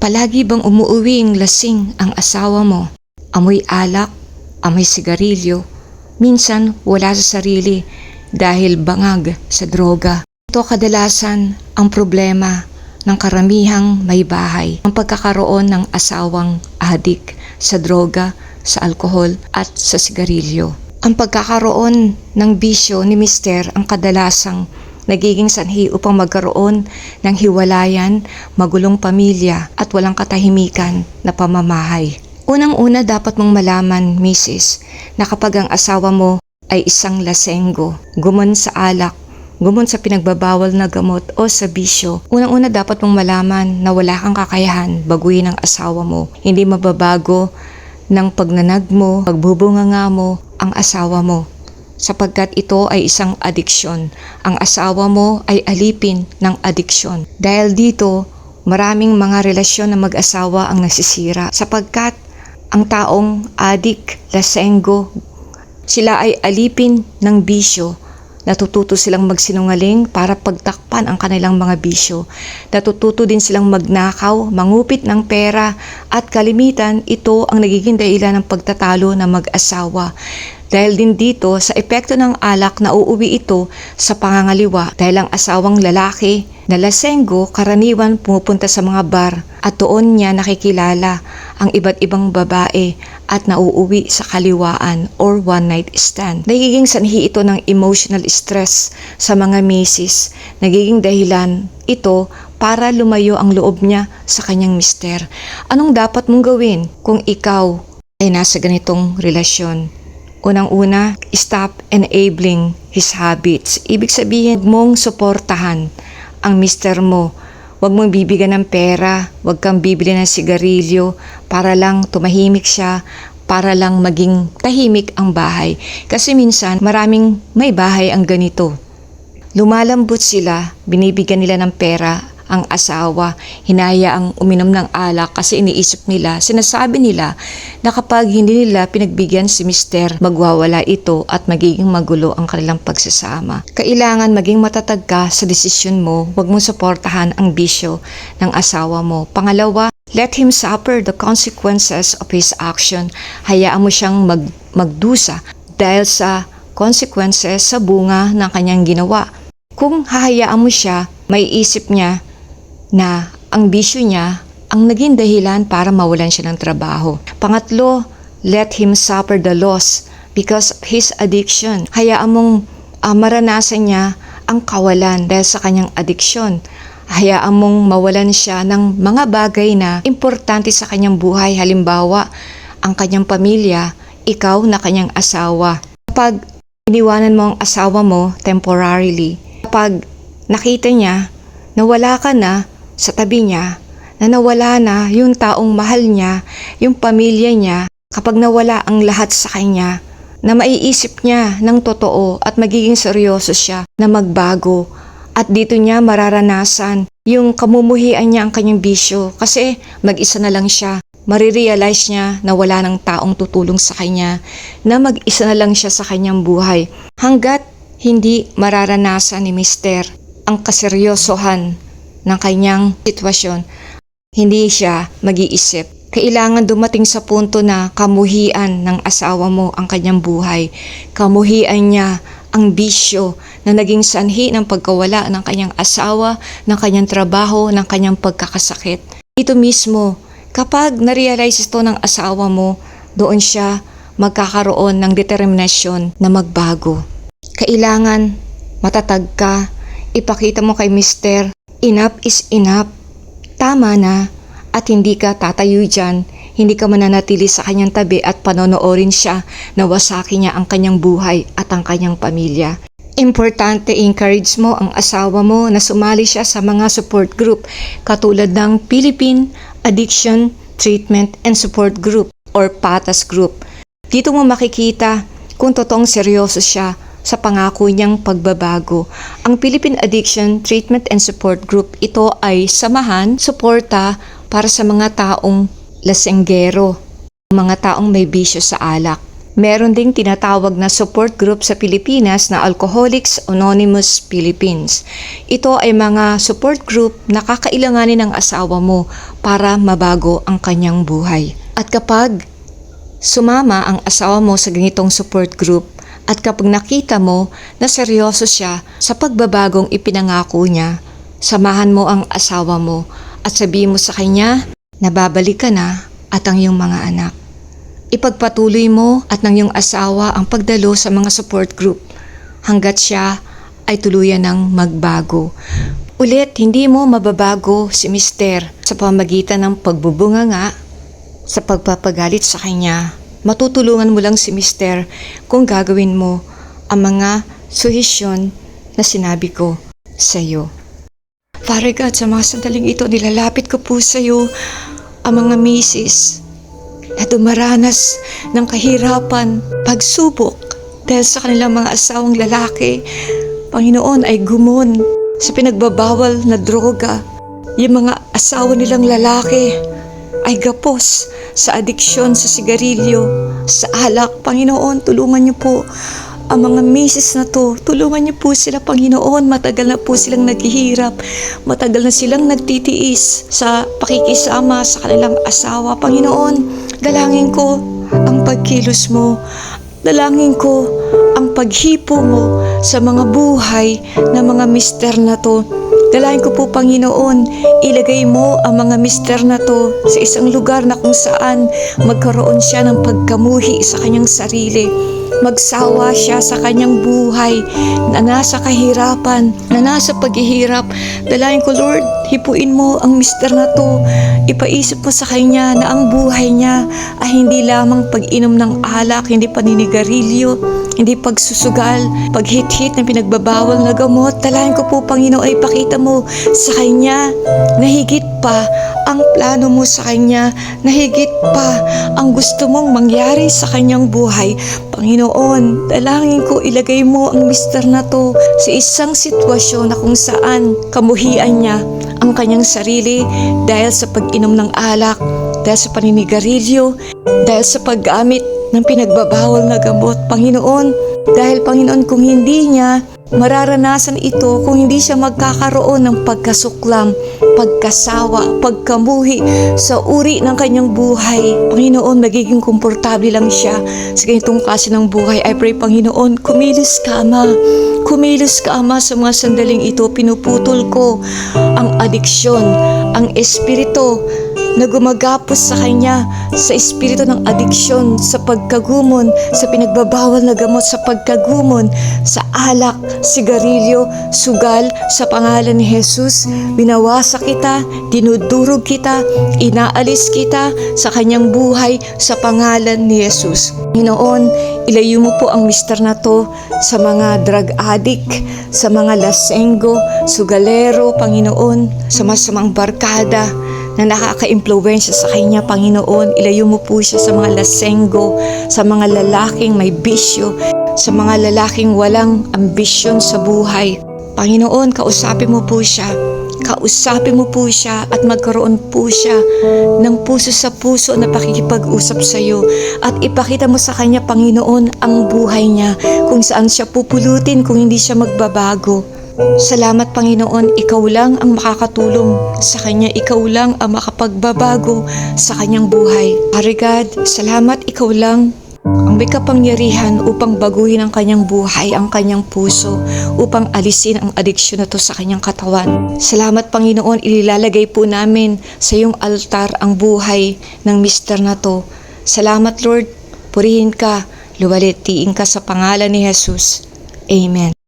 Palagi bang umuuwing lasing ang asawa mo? Amoy alak, amoy sigarilyo, minsan wala sa sarili dahil bangag sa droga. Ito kadalasan ang problema ng karamihang may bahay, ang pagkakaroon ng asawang adik sa droga, sa alkohol at sa sigarilyo. Ang pagkakaroon ng bisyo ni Mister ang kadalasang nagiging sanhi upang magkaroon ng hiwalayan, magulong pamilya at walang katahimikan na pamamahay. Unang-una dapat mong malaman, Mrs., na kapag ang asawa mo ay isang lasenggo, gumon sa alak, gumon sa pinagbabawal na gamot o sa bisyo, unang-una dapat mong malaman na wala kang kakayahan baguhin ang asawa mo. Hindi mababago ng pagnanag mo, pagbubunganga mo, ang asawa mo sapagkat ito ay isang adiksyon. Ang asawa mo ay alipin ng adiksyon. Dahil dito, maraming mga relasyon ng mag-asawa ang nasisira sapagkat ang taong adik, lasenggo, sila ay alipin ng bisyo. Natututo silang magsinungaling para pagtakpan ang kanilang mga bisyo. Natututo din silang magnakaw, mangupit ng pera at kalimitan ito ang nagiging dahilan ng pagtatalo ng mag-asawa. Dahil din dito, sa epekto ng alak na uuwi ito sa pangangaliwa dahil ang asawang lalaki na lasenggo karaniwan pumupunta sa mga bar at doon niya nakikilala ang iba't ibang babae at nauuwi sa kaliwaan or one night stand. Nagiging sanhi ito ng emotional stress sa mga misis. Nagiging dahilan ito para lumayo ang loob niya sa kanyang mister. Anong dapat mong gawin kung ikaw ay nasa ganitong relasyon? Unang-una, stop enabling his habits. Ibig sabihin, huwag mong suportahan ang mister mo. Huwag mong bibigyan ng pera, huwag kang bibili ng sigarilyo para lang tumahimik siya, para lang maging tahimik ang bahay. Kasi minsan, maraming may bahay ang ganito. Lumalambot sila, binibigyan nila ng pera ang asawa, hinaya ang uminom ng alak kasi iniisip nila, sinasabi nila na kapag hindi nila pinagbigyan si mister, magwawala ito at magiging magulo ang kanilang pagsasama. Kailangan maging matatag ka sa desisyon mo, huwag mong suportahan ang bisyo ng asawa mo. Pangalawa, let him suffer the consequences of his action. Hayaan mo siyang mag, magdusa dahil sa consequences sa bunga ng kanyang ginawa. Kung hahayaan mo siya, may isip niya na ang bisyo niya ang naging dahilan para mawalan siya ng trabaho. Pangatlo, let him suffer the loss because his addiction. Hayaan mong ah, maranasan niya ang kawalan dahil sa kanyang addiction. Hayaan mong mawalan siya ng mga bagay na importante sa kanyang buhay. Halimbawa, ang kanyang pamilya, ikaw na kanyang asawa. Kapag iniwanan mo ang asawa mo temporarily, kapag nakita niya na wala ka na sa tabi niya, na nawala na yung taong mahal niya, yung pamilya niya, kapag nawala ang lahat sa kanya, na maiisip niya ng totoo at magiging seryoso siya na magbago. At dito niya mararanasan yung kamumuhian niya ang kanyang bisyo kasi mag-isa na lang siya. Marirealize niya na wala ng taong tutulong sa kanya, na mag-isa na lang siya sa kanyang buhay. Hanggat hindi mararanasan ni Mister ang kaseryosohan ng kanyang sitwasyon, hindi siya mag-iisip. Kailangan dumating sa punto na kamuhian ng asawa mo ang kanyang buhay. Kamuhian niya ang bisyo na naging sanhi ng pagkawala ng kanyang asawa, ng kanyang trabaho, ng kanyang pagkakasakit. Ito mismo, kapag narealize ito ng asawa mo, doon siya magkakaroon ng determinasyon na magbago. Kailangan matatag ka, ipakita mo kay mister, enough is enough. Tama na at hindi ka tatayo dyan, hindi ka mananatili sa kanyang tabi at panonoorin siya na wasaki niya ang kanyang buhay at ang kanyang pamilya. Importante encourage mo ang asawa mo na sumali siya sa mga support group katulad ng Philippine Addiction Treatment and Support Group or PATAS Group. Dito mo makikita kung totoong seryoso siya sa pangako niyang pagbabago. Ang Philippine Addiction Treatment and Support Group, ito ay samahan, suporta para sa mga taong lasenggero, mga taong may bisyo sa alak. Meron ding tinatawag na support group sa Pilipinas na Alcoholics Anonymous Philippines. Ito ay mga support group na kakailanganin ng asawa mo para mabago ang kanyang buhay. At kapag sumama ang asawa mo sa ganitong support group at kapag nakita mo na seryoso siya sa pagbabagong ipinangako niya, samahan mo ang asawa mo at sabihin mo sa kanya na babalik ka na at ang iyong mga anak. Ipagpatuloy mo at ng iyong asawa ang pagdalo sa mga support group hanggat siya ay tuluyan ng magbago. Ulit, hindi mo mababago si Mister sa pamagitan ng pagbubunga nga sa pagpapagalit sa kanya. Matutulungan mo lang si Mister kung gagawin mo ang mga suhisyon na sinabi ko sa iyo. Father God, sa mga sandaling ito, nilalapit ko po sa iyo ang mga misis na dumaranas ng kahirapan, pagsubok dahil sa kanilang mga asawang lalaki. Panginoon ay gumon sa pinagbabawal na droga. Yung mga asawa nilang lalaki ay gapos sa adiksyon sa sigarilyo, sa alak. Panginoon, tulungan niyo po ang mga misis na to, tulungan niyo po sila, Panginoon. Matagal na po silang naghihirap. Matagal na silang nagtitiis sa pakikisama sa kanilang asawa. Panginoon, dalangin ko ang pagkilos mo. Dalangin ko ang paghipo mo sa mga buhay ng mga mister na to. Dalangin ko po, Panginoon, ilagay mo ang mga mister na to sa isang lugar na kung saan magkaroon siya ng pagkamuhi sa kanyang sarili magsawa siya sa kanyang buhay na nasa kahirapan, na nasa paghihirap. Dalayan ko, Lord, hipuin mo ang mister na to. Ipaisip mo sa kanya na ang buhay niya ay hindi lamang pag-inom ng alak, hindi paninigarilyo, hindi pagsusugal, paghit-hit na pinagbabawal na gamot. Dalayan ko po, Panginoon, ay pakita mo sa kanya na higit pa ang plano mo sa kanya, na higit pa ang gusto mong mangyari sa kanyang buhay. Panginoon, dalangin ko ilagay mo ang mister na to sa isang sitwasyon na kung saan kamuhian niya ang kanyang sarili dahil sa pag-inom ng alak, dahil sa paninigarilyo, dahil sa paggamit ng pinagbabawal na gamot. Panginoon, dahil Panginoon kung hindi niya mararanasan ito kung hindi siya magkakaroon ng pagkasuklam, pagkasawa, pagkamuhi sa uri ng kanyang buhay. Panginoon, magiging komportable lang siya sa ganitong klase ng buhay. I pray, Panginoon, kumilos ka, Ama. Kumilos ka, Ama, sa mga sandaling ito. Pinuputol ko ang adiksyon, ang espiritu na gumagapos sa kanya sa espiritu ng adiksyon, sa pagkagumon, sa pinagbabawal na gamot, sa pagkagumon, sa alak, sigarilyo, sugal, sa pangalan ni Jesus. Binawasa kita, dinudurog kita, inaalis kita sa kanyang buhay sa pangalan ni Jesus. Panginoon, ilayo mo po ang mister na to sa mga drug addict, sa mga lasenggo, sugalero, Panginoon, sa masamang barkada, na nakaka-impluensya sa kanya, Panginoon. Ilayo mo po siya sa mga lasenggo, sa mga lalaking may bisyo, sa mga lalaking walang ambisyon sa buhay. Panginoon, kausapin mo po siya. Kausapin mo po siya at magkaroon po siya ng puso sa puso na pakikipag-usap sa iyo at ipakita mo sa kanya, Panginoon, ang buhay niya kung saan siya pupulutin kung hindi siya magbabago. Salamat Panginoon, Ikaw lang ang makakatulong sa Kanya. Ikaw lang ang makapagbabago sa Kanyang buhay. Hari God, salamat Ikaw lang ang may kapangyarihan upang baguhin ang kanyang buhay, ang kanyang puso, upang alisin ang adiksyon na to sa kanyang katawan. Salamat Panginoon, ililalagay po namin sa iyong altar ang buhay ng mister na to. Salamat Lord, purihin ka, luwalitiin ka sa pangalan ni Jesus. Amen.